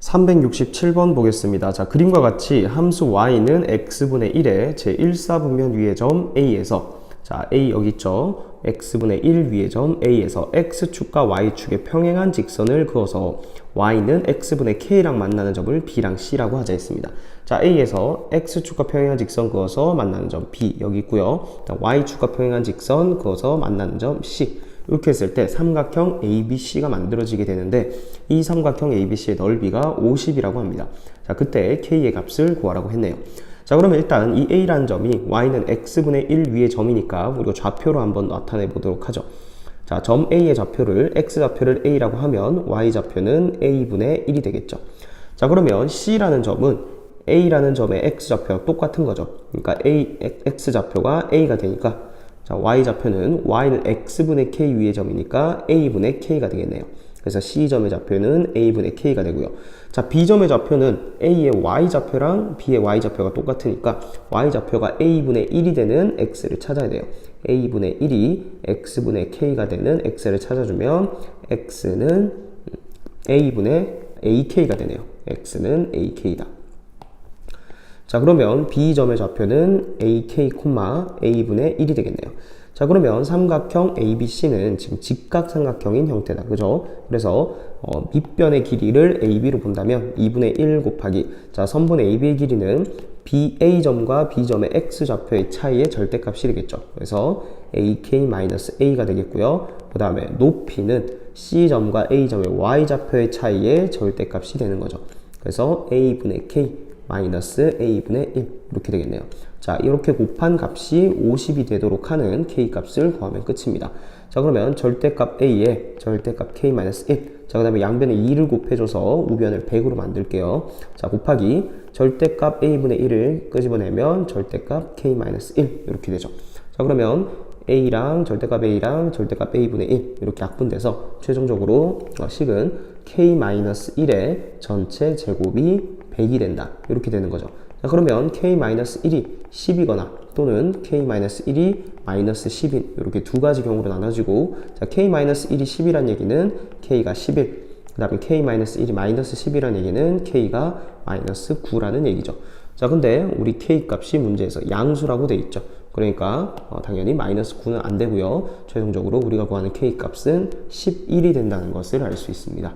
367번 보겠습니다. 자, 그림과 같이 함수 y는 x분의 1의 제1사분면 위의 점 a에서 자, a 여기 있죠. x분의 1 위의 점 a에서 x축과 y축의 평행한 직선을 그어서 y는 x분의 k랑 만나는 점을 b랑 c라고 하자 했습니다. 자, a에서 x축과 평행한 직선 그어서 만나는 점 b 여기 있고요. 자, y축과 평행한 직선 그어서 만나는 점 c 이렇게 했을 때 삼각형 ABC가 만들어지게 되는데 이 삼각형 ABC의 넓이가 50이라고 합니다. 자, 그때 K의 값을 구하라고 했네요. 자, 그러면 일단 이 A라는 점이 Y는 X분의 1 위의 점이니까 우리가 좌표로 한번 나타내 보도록 하죠. 자, 점 A의 좌표를 X좌표를 A라고 하면 Y좌표는 A분의 1이 되겠죠. 자, 그러면 C라는 점은 A라는 점의 X좌표와 똑같은 거죠. 그러니까 A, X좌표가 A가 되니까 자, y좌표는 y는 x분의 k 위의 점이니까 a분의 k가 되겠네요. 그래서 c점의 좌표는 a분의 k가 되고요. 자, b점의 좌표는 a의 y좌표랑 b의 y좌표가 똑같으니까 y좌표가 a분의 1이 되는 x를 찾아야 돼요. a분의 1이 x분의 k가 되는 x를 찾아주면 x는 a분의 ak가 되네요. x는 ak다. 자 그러면 B점의 좌표는 AK, A분의 1이 되겠네요. 자 그러면 삼각형 ABC는 지금 직각삼각형인 형태다. 그죠? 그래서 어, 밑변의 길이를 AB로 본다면 2분의 1 곱하기 자 선분 AB의 길이는 BA점과 B점의 X좌표의 차이의 절대값이 되겠죠. 그래서 AK-A가 되겠고요. 그 다음에 높이는 C점과 A점의 Y좌표의 차이의 절대값이 되는 거죠. 그래서 A분의 K 마이너스 a분의 1 이렇게 되겠네요. 자 이렇게 곱한 값이 50이 되도록 하는 k 값을 구하면 끝입니다. 자 그러면 절대값 a에 절대값 k 마이너스 1. 자 그 다음에 양변에 2를 곱해줘서 우변을 100으로 만들게요. 자 곱하기 절대값 a분의 1을 끄집어내면 절대값 k 마이너스 1 이렇게 되죠. 자 그러면 a랑 절대값 a랑 절대값 a분의 1 이렇게 약분돼서 최종적으로 어, 식은 k 마이너스 1의 전체 제곱이 100이 된다. 이렇게 되는 거죠. 자, 그러면 k-1이 10이거나 또는 k-1이 마이너스 10인 이렇게 두 가지 경우로 나눠지고 자, k-1이 10이란 얘기는 k가 11, 그 다음에 k-1이 마이너스 10이란 얘기는 k가 마이너스 9라는 얘기죠. 자, 근데 우리 k 값이 문제에서 양수라고 돼 있죠. 그러니까 어, 당연히 마이너스 9는 안 되고요. 최종적으로 우리가 구하는 k 값은 11이 된다는 것을 알 수 있습니다.